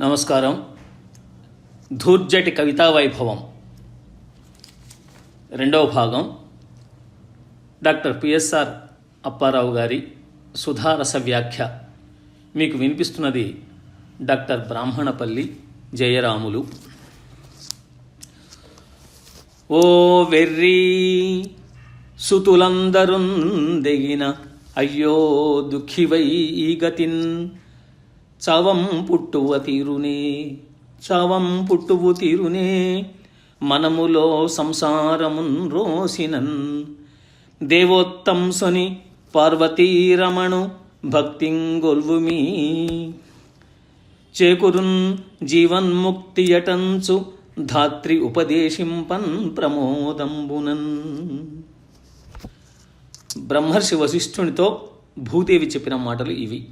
నమస్కారం. ధూర్జటి కవితా వైభవం. రెండవ భాగం. డాక్టర్ పిఎస్ఆర్ అప్పారావు గారి సుధారస వ్యాఖ్య. మీకు వినిపిస్తున్నది డాక్టర్ బ్రాహ్మణపల్లి జయరాములు. ఓ వెర్రి సుతులందరుందెగిన అయ్యో దుఃఖివై గతిన్ చవం పుట్టువ తీరునే చవం పుట్టువు తీరునే మనములో సంసారమున్ రోసినన్. దేవోత్తంసుని పార్వతీరమణు భక్తింగొల్వుమీ చేకురున్ జీవన్ముక్తియటంచు ధాత్రి ఉపదేశింపన్ ప్రమోదంబునన్. బ్రహ్మర్షి వశిష్ఠునితో భూదేవి చెప్పిన మాటలు ఇవి.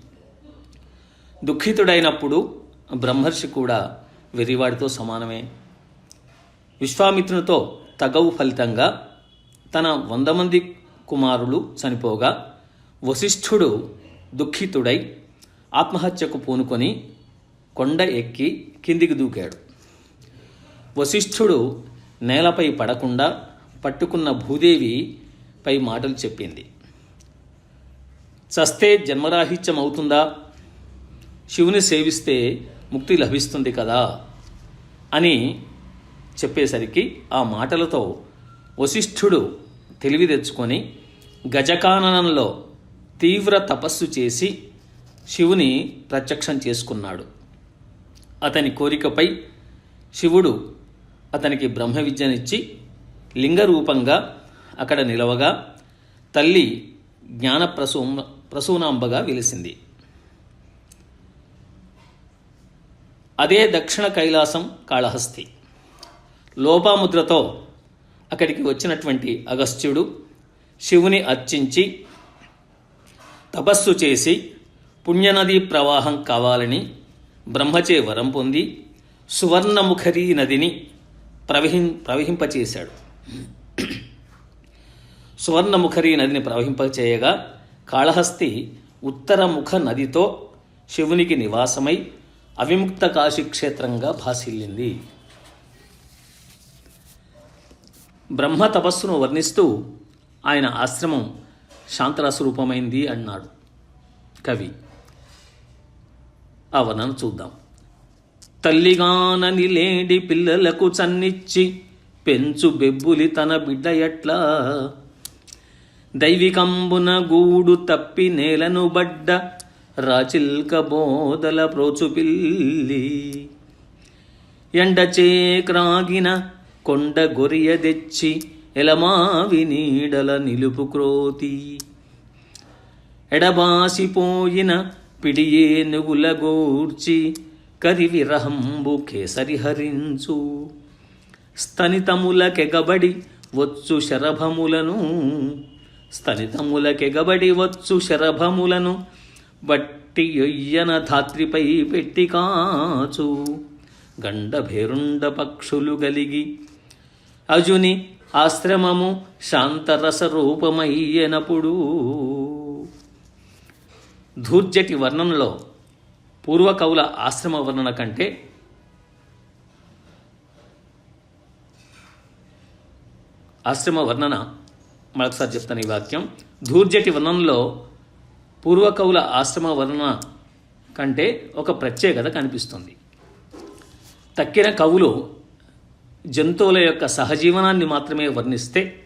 దుఃఖితుడైనప్పుడు బ్రహ్మర్షి కూడా వెర్రివాడితో సమానమే. విశ్వామిత్రునితో తగవు ఫలితంగా తన వంద మంది కుమారులు చనిపోగా వశిష్ఠుడు దుఃఖితుడై ఆత్మహత్యకు పూనుకొని కొండ ఎక్కి కిందికి దూకాడు. వశిష్ఠుడు నేలపై పడకుండా పట్టుకున్న భూదేవి పై మాటలు చెప్పింది. చస్తే జన్మరాహిత్యం అవుతుందా శివుని సేవిస్తే ముక్తి లభిస్తుంది కదా అని చెప్పేసరికి ఆ మాటలతో వశిష్ఠుడు తెలివి తెచ్చుకొని గజకాననంలో తీవ్ర తపస్సు చేసి శివుని ప్రత్యక్షం చేసుకున్నాడు. అతని కోరికపై శివుడు అతనికి బ్రహ్మ విద్యనిచ్చి లింగరూపంగా అక్కడ నిలవగా తల్లి జ్ఞాన ప్రసూ ప్రసూనాంబగా వెలిసింది. అదే దక్షిణ కైలాసం కాళహస్తి. లోపాముద్రతో అక్కడికి వచ్చినటువంటి అగస్త్యుడు శివుని అర్చించి తపస్సు చేసి పుణ్యనదీ ప్రవాహం కావాలని బ్రహ్మచే వరం పొంది సువర్ణముఖరీ నదిని ప్రవహిం ప్రవహింపచేశాడు. సువర్ణముఖరీ నదిని ప్రవహింపచేయగా కాళహస్తి ఉత్తరముఖ నదితో శివునికి నివాసమై అవిముక్త కాశీక్షేత్రంగా భాసిల్లింది. బ్రహ్మ తపస్సును వర్ణిస్తూ ఆయన ఆశ్రమం శాంతరస్వరూపమైంది అన్నాడు కవి. ఆ వర్ణన చూద్దాం. తల్లిగానని లేడి పిల్లలకు చన్నిచ్చి పెంచు బెబ్బులి తన బిడ్డ ఎట్లా? దైవికంబున గూడు తప్పి నేలను బడ్డ రాచిల్క బోదల ప్రోచు ఎండచేక్రాగిన ఎండచే క్రాగిన కొండ గొరియ తెచ్చి ఎలమావి నీడల నిలుపు క్రోతి. ఎడబాసిపోయిన పిడియేనుగుల గూర్చి కరి విరహంబు కేసరి స్తనితములకెగబడి వచ్చు శరభములను. స్తనితములకెగబడి వచ్చు శరభములను బట్టి యొయ్యన ధాత్రిపై పెట్టి కాచు. గండభేరుండ పక్షులు గలిగి అజుని ఆశ్రమము శాంతరస రూపమయ్యనప్పుడు ధూర్జటి వర్ణనలో పూర్వకవుల ఆశ్రమ వర్ణన కంటే ఆశ్రమ వర్ణన మరొకసారి చెప్తాను ఈ వాక్యం. ధూర్జటి వర్ణనలో పూర్వకవుల ఆశ్రమ వర్ణన కంటే ఒక ప్రత్యేకత కనిపిస్తుంది. తక్కిన కవులు జంతువుల యొక్క సహజీవనాన్ని మాత్రమే వర్ణిస్తే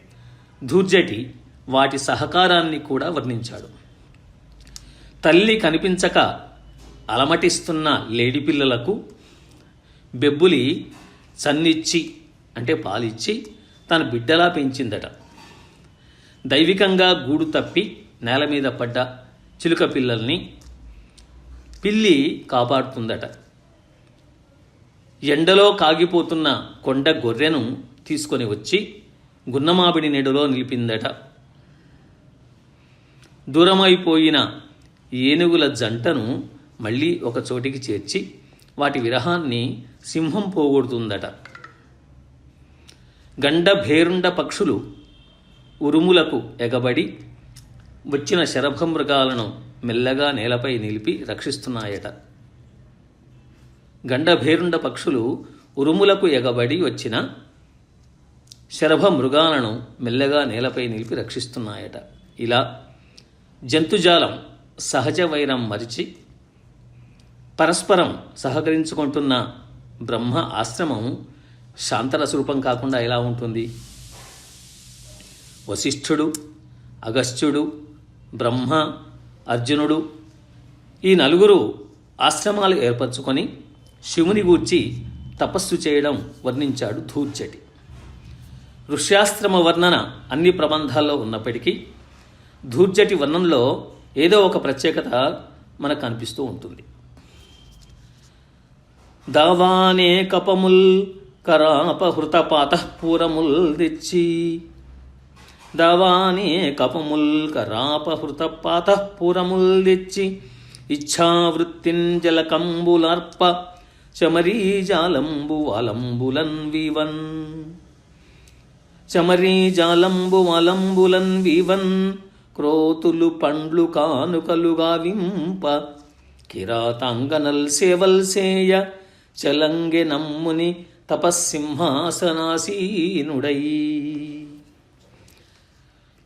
ధూర్జటి వాటి సహకారాన్ని కూడా వర్ణించాడు. తల్లి కనిపించక అలమటిస్తున్న లేడిపిల్లలకు బెబ్బులి సన్నిచ్చి అంటే పాలిచ్చి తన బిడ్డలా పెంచిందట. దైవికంగా గూడు తప్పి నేల మీద పడ్డ చిలుక పిల్లల్ని పిల్లి కాపాడుతుందట. ఎండలో కాగిపోతున్న కొండ గొర్రెను తీసుకొని వచ్చి గున్నమాబిడి నీడలో నిలిపిందట. దూరమైపోయిన ఏనుగుల జంటను మళ్ళీ ఒక చోటికి చేర్చి వాటి విరహాన్ని సింహం పోగొడుతుందట. గండ భేరుండ పక్షులు ఉరుములకు ఎగబడి వచ్చిన శరభమృగాలను మెల్లగా నేలపై నిలిపి రక్షిస్తున్నాయట. గండభేరుండ పక్షులు ఉరుములకు ఎగబడి వచ్చిన శరభ మృగాలను మెల్లగా నేలపై నిలిపి రక్షిస్తున్నాయట. ఇలా జంతుజాలం సహజ వైరం మరిచి పరస్పరం సహకరించుకుంటున్న బ్రహ్మ ఆశ్రమం శాంతరస్వరూపం కాకుండా ఎలా ఉంటుంది? వశిష్ఠుడు అగస్త్యుడు బ్రహ్మ అర్జునుడు ఈ నలుగురు ఆశ్రమాలు ఏర్పరచుకొని శివుని గూర్చి తపస్సు చేయడం వర్ణించాడు ధూర్జటి. ఋష్యాశ్రమ వర్ణన అన్ని ప్రబంధాల్లో ఉన్నప్పటికీ ధూర్జటి వర్ణంలో ఏదో ఒక ప్రత్యేకత మనకు కనిపిస్తూ ఉంటుంది. దావానే కపముల్ కరాపహృత పాతఃపూరముల్ తెచ్చి దవానే కపముల్ కరాపహృత పాతఃపూరముల్ తెచ్చి ఇచ్ఛావృత్తిన్ జలకంబులార్ప వాలంబులన్ వివన్ చమరీజాలంబు వాలంబులన్ వివన్ క్రోతులు పండ్లు కానుకలుగా వింప కిరాతాంగనల్ సేవల్సేయ చలంగె నమ్ముని తపస్సింహాసనాసీనుడై.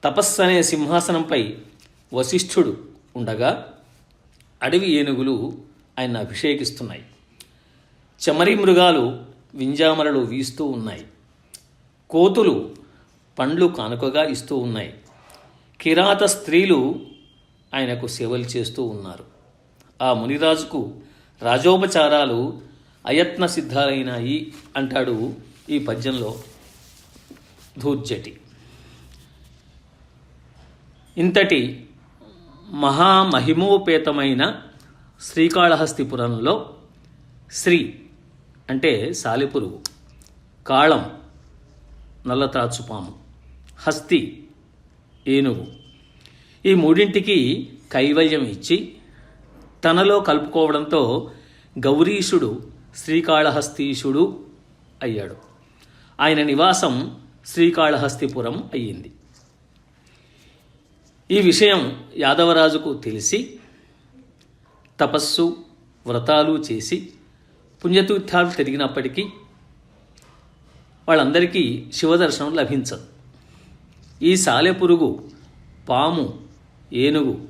తపస్సు అనే సింహాసనంపై వశిష్ఠుడు ఉండగా అడవి ఏనుగులు ఆయన అభిషేకిస్తున్నాయి. చెమరి మృగాలు వింజామరలు వీస్తూ ఉన్నాయి. కోతులు పండ్లు కానుకగా ఇస్తూ ఉన్నాయి. కిరాత స్త్రీలు ఆయనకు సేవలు చేస్తూ ఉన్నారు. ఆ మునిరాజుకు రాజోపచారాలు అయత్న సిద్ధాలైనాయి అంటాడు ఈ పద్యంలో ధూర్జటి. ఇంతటి మహామహిమోపేతమైన శ్రీకాళహస్తిపురంలో శ్రీ అంటే సాలిపురుగు కాళం నల్లత్రాచుపాము హస్తి ఏనుగు. ఈ మూడింటికి కైవల్యం ఇచ్చి తనలో కలుపుకోవడంతో గౌరీశుడు శ్రీకాళహస్తీశుడు అయ్యాడు. ఆయన నివాసం శ్రీకాళహస్తిపురం అయ్యింది. ఈ విషయం యాదవరాజుకు తెలిసి తపస్సు వ్రతాలు చేసి పుణ్యతీర్థాలు తిరిగినప్పటికీ వాళ్ళందరికీ శివదర్శనం లభించదు. ఈ సాలెపురుగు పాము ఏనుగు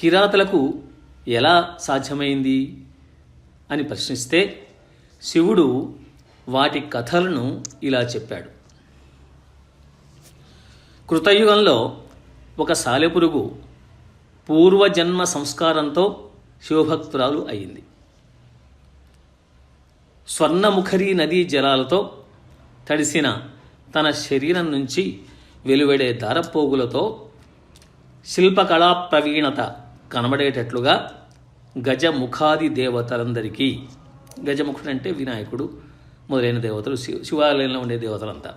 కిరాతలకు ఎలా సాధ్యమైంది అని ప్రశ్నిస్తే శివుడు వాటి కథలను ఇలా చెప్పాడు. కృతయుగంలో ఒక సాలెపురుగు పూర్వజన్మ సంస్కారంతో శివభక్తురాలు అయింది. స్వర్ణముఖరి నదీ జలాలతో తడిసిన తన శరీరం నుంచి వెలువడే దారపోగులతో శిల్పకళా ప్రవీణత కనబడేటట్లుగా గజముఖాది దేవతలందరికీ గజముఖుడు అంటే వినాయకుడు మొదలైన దేవతలు శివ శివాలయంలో ఉండే దేవతలంతా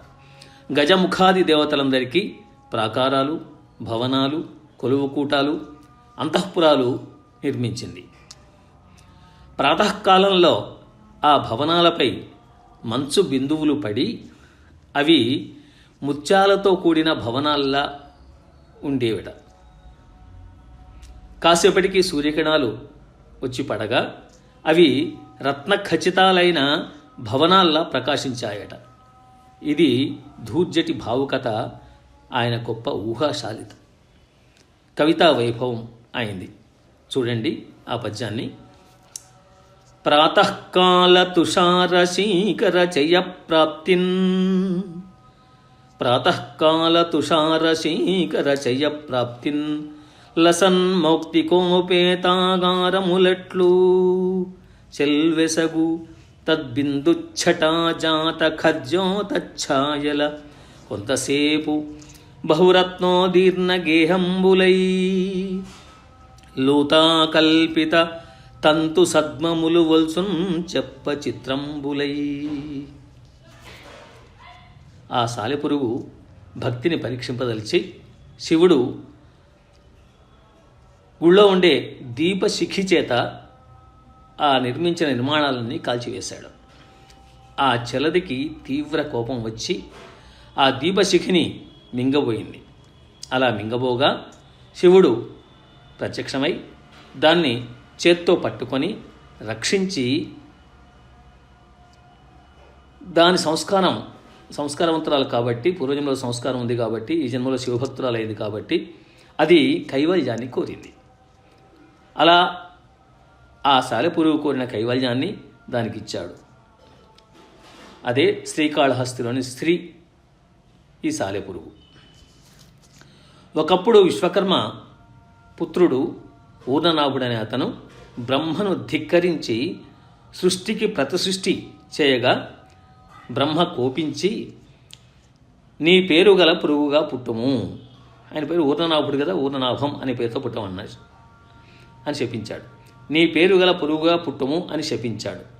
గజముఖాది దేవతలందరికీ ప్రాకారాలు భవనాలు కొలువుకూటాలు అంతఃపురాలు నిర్మించింది. ప్రాతకాలంలో ఆ భవనాలపై మంచు బిందువులు పడి అవి ముత్యాలతో కూడిన భవనాల్లా ఉండేవిట. కాసేపటికి సూర్యకిరణాలు వచ్చి పడగా అవి రత్న ఖచ్చితాలైన భవనాల్లా ప్రకాశించాయట. ఇది ధూర్జటి భావుకత ఆయన గొప్ప ఊహాశాలిత. కవితా వైభవం అయింది. చూడండి ఆ పద్యాన్ని. ప్రాతకాల తుషారశీకర చయ ప్రాప్తిన్ ప్రాతకాల తుషారశీకర చయ ప్రాప్తిన్ లసన్ మౌక్తికోపేతాగారములట్లు చెల్వెసగు తద్బిందుఛటాజాత ఖద్యోతఛాయల కొంతసేపు బహురత్నోదీర్ణగేహంబులై లూతాకల్పిత తంతు సద్మములు వల్సున్ చెప్ప చిత్రంబులై ఆ సాలెపురుగు భక్తిని పరీక్షింపదలిచి శివుడు గుళ్ళో ఉండే దీపశిఖి చేత ఆ నిర్మించిన నిర్మాణాలన్నీ కాల్చివేశాడు. ఆ చలదికి తీవ్ర కోపం వచ్చి ఆ దీపశిఖిని మింగబోయింది. అలా మింగబోగా శివుడు ప్రత్యక్షమై దాన్ని చేత్తో పట్టుకొని రక్షించి దాని సంస్కారం సంస్కారవంతురాలు కాబట్టి పూర్వజన్మలో సంస్కారం ఉంది కాబట్టి ఈ జన్మలో శివభక్తురాలు అయింది కాబట్టి అది కైవల్యాన్ని కోరింది. అలా ఆ సాలెపురుగు కోరిన కైవల్యాన్ని దానికి ఇచ్చాడు అదే శ్రీకాళహస్తిలోని స్త్రీ ఈ సాలెపురుగు ఒకప్పుడు విశ్వకర్మ పుత్రుడు ఊర్ణనాభుడనే అతను బ్రహ్మను ధిక్కరించి సృష్టికి ప్రతిసృష్టి చేయగా బ్రహ్మ కోపించి నీ పేరు గల పురుగుగా పుట్టుము. ఆయన పేరు ఊర్ణనాభుడు కదా ఊర్ణనాభం అనే పేరుతో పుట్టమన్నాడు అని శపించాడు. నీ పేరు గల పురుగుగా పుట్టుము అని శపించాడు.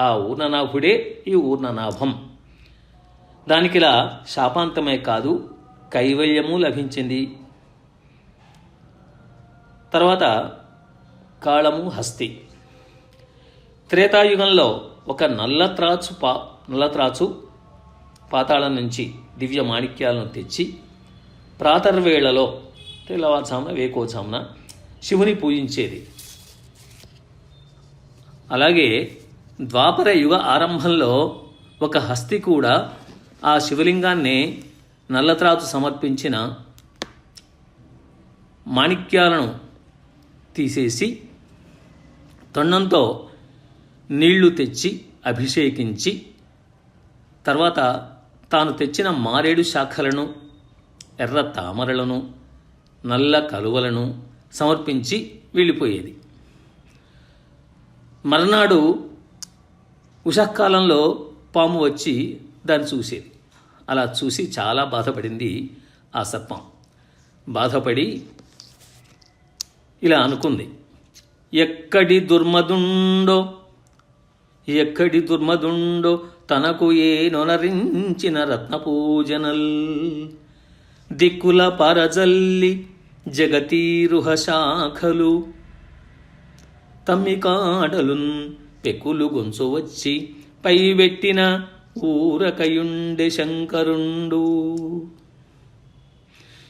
ఆ ఊర్ణనాభుడే ఈ ఊర్ణనాభం. దానికి ఇలా శాపాంతమే కాదు కైవల్యము లభించింది. తర్వాత కాళము హస్తి. త్రేతాయుగంలో ఒక నల్లత్రాచు పా నల్లత్రాచు పాతాళం నుంచి దివ్య మాణిక్యాలను తెచ్చి ప్రాతర్వేళలో తెల్లవారుజామున వేకోజామున శివుని పూజించేది. అలాగే ద్వాపర యుగ ఆరంభంలో ఒక హస్తి కూడా ఆ శివలింగాన్ని నల్లత్రాచు సమర్పించిన మాణిక్యాలను తీసేసి తొండంతో నీళ్ళు తెచ్చి అభిషేకించి తర్వాత తాను తెచ్చిన మారేడు శాఖలను ఎర్ర తామరలను నల్ల కలువలను సమర్పించి వెళ్ళిపోయేది. మర్నాడు ఉషకాలంలో పాము వచ్చి దాన్ని చూసేది అలా చూసి చాలా బాధపడింది ఆ సర్పం. బాధపడి ఇలా అనుకుంది. ఎక్కడి దుర్మదుండో ఎక్కడి దుర్మదుండో తనకు ఏ నొనరించిన రత్నపూజనల్. దిక్కుల పరజల్లి జగతీరుహ శాఖలు. తమ్మికాడలున్ పెకులు గొంచు వచ్చి పైబెట్టిన ఊరకయుండె శంకరుండు.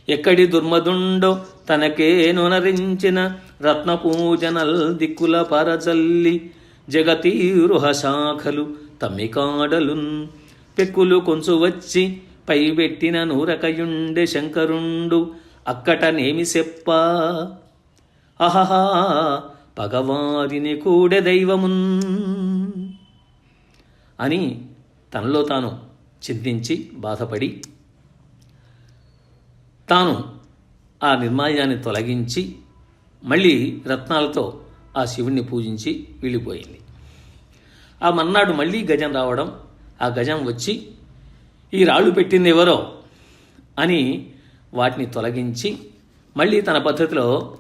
ఎక్కడి దుర్మదుండో తనకే నొనరించిన రత్నపూజనల్ దిక్కుల పరచల్లి జగతీరుహ శాఖలు తమ్మికాడలున్ పెక్కులు కొంచు వచ్చి పైబెట్టిన నూరకయుండె శంకరుండు అక్కటనేమి చెప్ప? అహహా పగవారిని కూడె దైవమున్ అని తనలో తాను చింతించి బాధపడి తాను ఆ నిర్మాల్యాన్ని తొలగించి మళ్ళీ రత్నాలతో ఆ శివుణ్ణి పూజించి వెళ్ళిపోయింది. ఆ మర్నాడు మళ్ళీ గజం రావడం ఆ గజం వచ్చి ఈ రాళ్ళు పెట్టింది ఎవరో? అని వాటిని తొలగించి మళ్ళీ తన పద్ధతిలో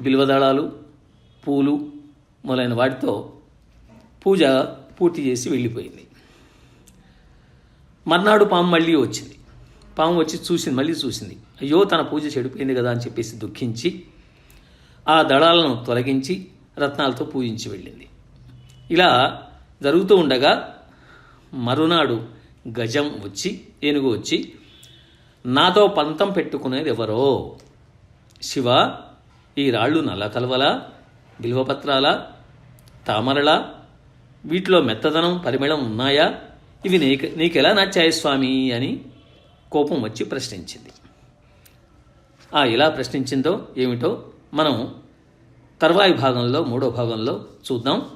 బిల్వదళాలు పూలు మొదలైన వాటితో పూజ పూర్తి చేసి వెళ్ళిపోయింది. మర్నాడు పాము మళ్ళీ వచ్చింది. పాము వచ్చి చూసింది మళ్ళీ చూసింది. అయ్యో తన పూజ చెడిపోయింది కదా అని చెప్పేసి దుఃఖించి ఆ దళాలను తొలగించి రత్నాలతో పూజించి వెళ్ళింది. ఇలా జరుగుతూ ఉండగా మరునాడు గజం వచ్చి ఏనుగు వచ్చి నాతో పంతం పెట్టుకునేది ఎవరో? శివ ఈ రాళ్ళు నల్ల కలవలా బిల్వపత్రాల తామరలా? వీటిలో మెత్తదనం పరిమళం ఉన్నాయా? ఇవి నీకు నీకెలా నచ్చాయి స్వామి అని కోపం వచ్చి ప్రశ్నించింది. ఆ ఎలా ప్రశ్నించిందో ఏమిటో మనం తర్వాయి భాగంలో మూడో భాగంలో చూద్దాం.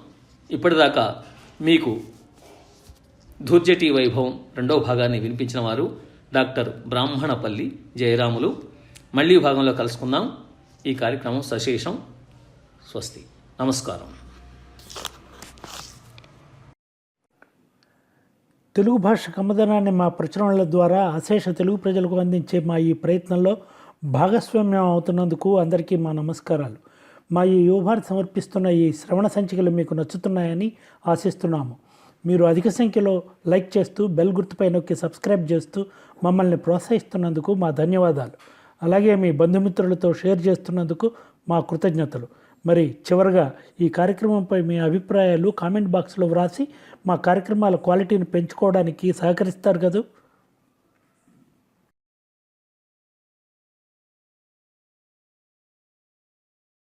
ఇప్పటిదాకా మీకు ధూర్జటి వైభవం రెండో భాగాన్ని వినిపించిన వారు డాక్టర్ బ్రాహ్మణపల్లి జయరాములు. మళ్ళీ భాగంలో కలుసుకుందాం. ఈ కార్యక్రమం సశేషం. స్వస్తి. నమస్కారం. తెలుగు భాష కమ్మదనాన్ని మా ప్రచురణల ద్వారా అశేష తెలుగు ప్రజలకు అందించే మా ఈ ప్రయత్నంలో భాగస్వామ్యం అవుతున్నందుకు అందరికీ మా నమస్కారాలు. మా ఈ యువభారతి సమర్పిస్తున్న ఈ శ్రవణ సంచికలు మీకు నచ్చుతున్నాయని ఆశిస్తున్నాము. మీరు అధిక సంఖ్యలో లైక్ చేస్తూ బెల్ గుర్తుపై నొక్కి సబ్స్క్రైబ్ చేస్తూ మమ్మల్ని ప్రోత్సహిస్తున్నందుకు మా ధన్యవాదాలు. అలాగే మీ బంధుమిత్రులతో షేర్ చేస్తున్నందుకు మా కృతజ్ఞతలు. మరి చివరగా ఈ కార్యక్రమంపై మీ అభిప్రాయాలు కామెంట్ బాక్స్లో వ్రాసి మా కార్యక్రమాల క్వాలిటీని పెంచుకోవడానికి సహకరిస్తారు కదా?